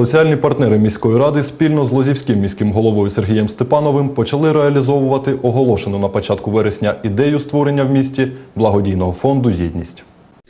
Соціальні партнери міської ради спільно з Лозівським міським головою Сергієм Степановим почали реалізовувати оголошену на початку вересня ідею створення в місті благодійного фонду Єдність.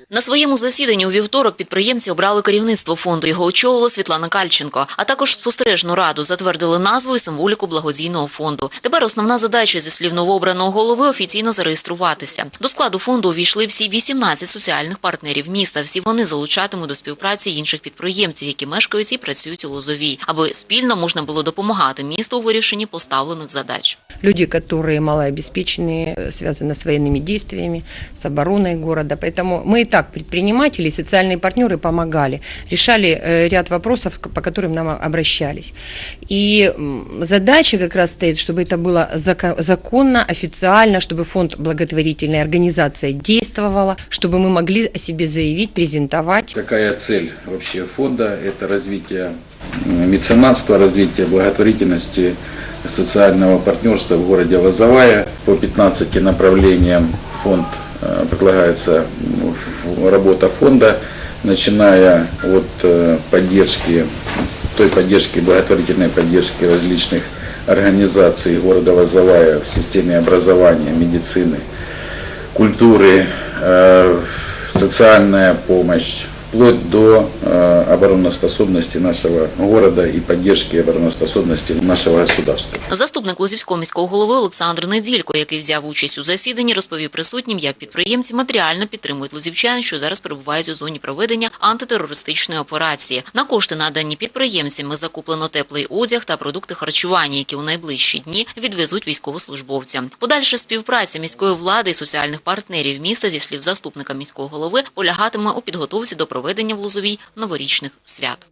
На своєму засіданні у вівторок підприємці обрали керівництво фонду. Його очолила Світлана Кальченко. А також спостережну раду затвердили назву і символіку благодійного фонду. Тепер основна задача зі слів новообраного голови офіційно зареєструватися. До складу фонду увійшли всі 18 соціальних партнерів міста. Всі вони залучатимуть до співпраці інших підприємців, які мешкають і працюють у Лозовій, аби спільно можна було допомагати місту у вирішенні поставлених задач. люди, которые малообеспеченные, э, связаны с военными действиями, с обороной города. Поэтому мы и так предприниматели, социальные партнеры помогали, решали э, ряд вопросов, по которым нам обращались. И задача как раз стоит, чтобы это было зако- законно, официально, чтобы фонд благотворительная организация действовала, чтобы мы могли о себе заявить, презентовать. Какая цель вообще фонда? Это развитие меценатства, развитие благотворительности, социального партнерства в городе Лозовая. По 15 направлениям фонд предлагается м, в- работа фонда, начиная от э, поддержки, той поддержки, благотворительной поддержки различных организаций города Лозовая в системе образования, медицины, культуры, э, социальная помощь, вплоть до э, обороноспособности нашего города и поддержки обороноспособности нашего государства. Заступник Лозівського міського голови Олександр Неділько, який взяв участь у засіданні, розповів присутнім, як підприємці матеріально підтримують лозівчан, що зараз перебувають у зоні проведення антитерористичної операції. На кошти, надані підприємцями, закуплено теплий одяг та продукти харчування, які у найближчі дні відвезуть військовослужбовцям. Подальша співпраця міської влади і соціальних партнерів міста, зі слів заступника міського голови, полягатиме у підготовці до проведення в Лозовій новорічних свят.